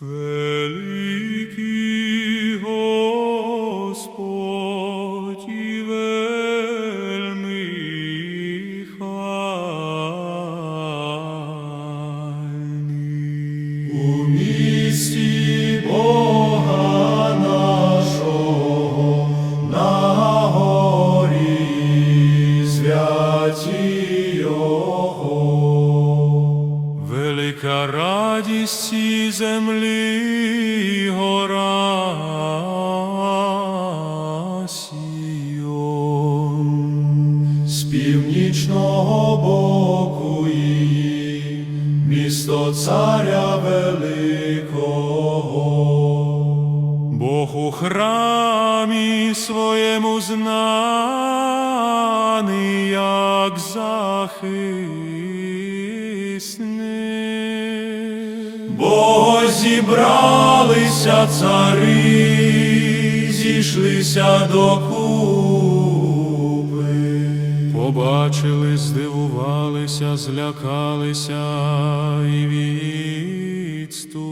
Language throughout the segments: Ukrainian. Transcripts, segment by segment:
Великий Господь і вельми хвальний. У місті Бога нашого на горі святі Його. Велика радість цій землі гора. З північного боку її місто царя великого. Бог у храмі своєму знаний, як захисник. Бо зібралися цари, зійшлися докупи. Побачили, здивувалися, злякалися і відступили.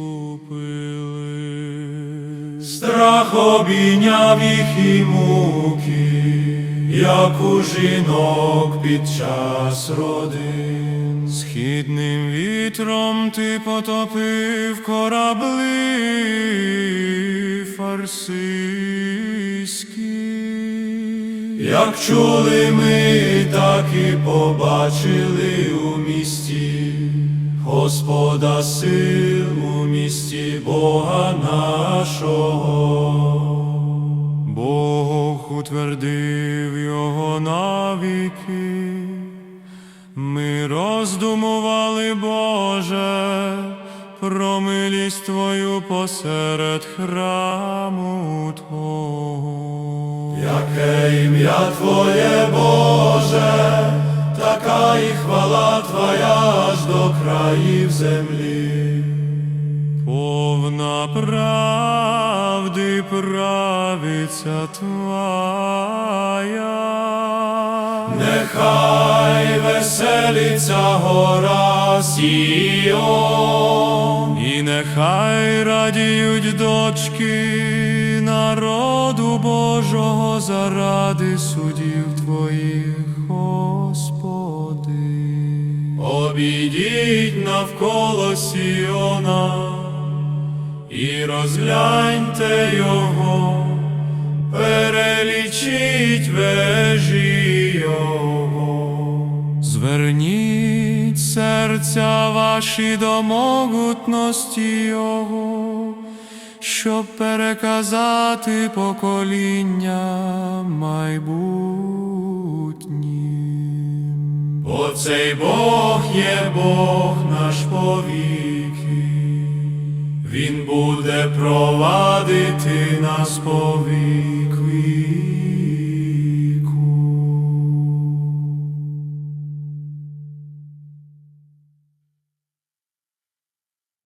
Страх обійняв їх і муки, як у жінок під час родин. Східним вітром ти потопив корабли фарсиські. Як чули ми, так і побачили у місті Господа сил у місті Бога нашого. Утвердив його навіки. Ми роздумували, Боже, про милість Твою посеред храму Твого. Яке ім'я Твоє, Боже, така і хвала Твоя аж до країв землі. Повна правди правиця Твоя. Нехай веселиться гора Сіон, і нехай радіють дочки народу Божого заради судів Твоїх, Господи. Обійдіть навколо Сіона і розгляньте його, перелічіть вежі його. Зверніть серця ваші до могутності Його, щоб переказати покоління майбутнім. Бо цей Бог є Бог наш повіки, Він буде провадити нас по.